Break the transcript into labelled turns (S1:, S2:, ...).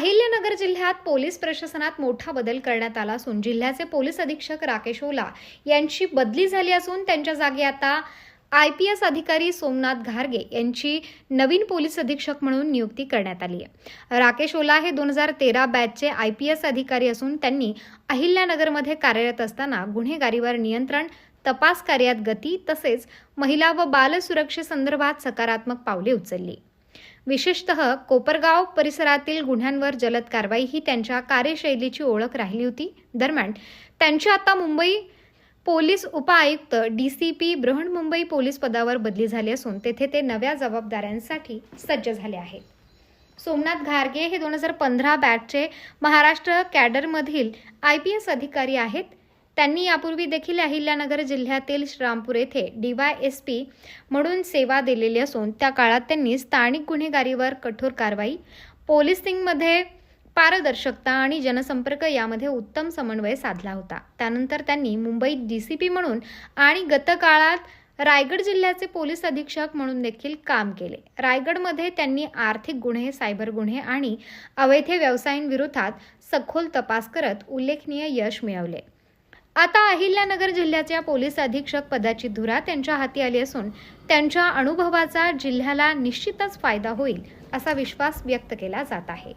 S1: अहिल्यानगर जिल्ह्यात पोलीस प्रशासनात मोठा बदल करण्यात आला असून जिल्ह्याचे पोलीस अधीक्षक राकेश ओला यांची बदली झाली असून त्यांच्या जागी आता आय पी एस अधिकारी सोमनाथ घारगे यांची नवीन पोलीस अधीक्षक म्हणून नियुक्ती करण्यात आली आहे. राकेश ओला हे दोन हजार तेरा बॅचचे आय पी एस अधिकारी असून त्यांनी अहिल्यानगरमध्ये कार्यरत असताना गुन्हेगारीवर नियंत्रण तपास कार्यात गती तसेच महिला व बाल सुरक्षेसंदर्भात सकारात्मक पावले उचलली. विशेषतः कोपरगाव परिसरातील गुन्ह्यांवर जलद कारवाई ही त्यांच्या कार्यशैलीची ओळख राहिली होती. दरम्यान त्यांची आता मुंबई पोलीस उपआयुक्त D C P Brihanmumbai police पदावर बदली झाली असून तेथे ते नव्या जबाबदाऱ्यांसाठी सज्ज झाले आहेत. सोमनाथ घारगे हे दोन हजार पंधरा बॅचचे महाराष्ट्र कॅडरमधील आय पी एस अधिकारी आहेत. त्यांनी यापूर्वी देखील अहिल्यानगर जिल्ह्यातील श्रामपूर येथे डीवाय एस पी म्हणून सेवा दिलेली असून त्या काळात त्यांनी स्थानिक गुन्हेगारीवर कठोर कारवाई पोलिसिंगमध्ये पारदर्शकता आणि जनसंपर्क यामध्ये उत्तम समन्वय साधला होता. त्यानंतर त्यांनी मुंबईत डी सी पी म्हणून आणि गतकाळात रायगड जिल्ह्याचे पोलीस अधीक्षक म्हणून देखील काम केले. रायगडमध्ये त्यांनी आर्थिक गुन्हे सायबर गुन्हे आणि अवैध व्यवसायांविरोधात सखोल तपास करत उल्लेखनीय यश मिळवले. आता अहिल्यानगर जिल्ह्याच्या पोलीस अधीक्षक पदाची धुरा त्यांच्या हाती आली असून त्यांच्या अनुभवाचा जिल्ह्याला निश्चितच फायदा होईल असा विश्वास व्यक्त केला जात आहे.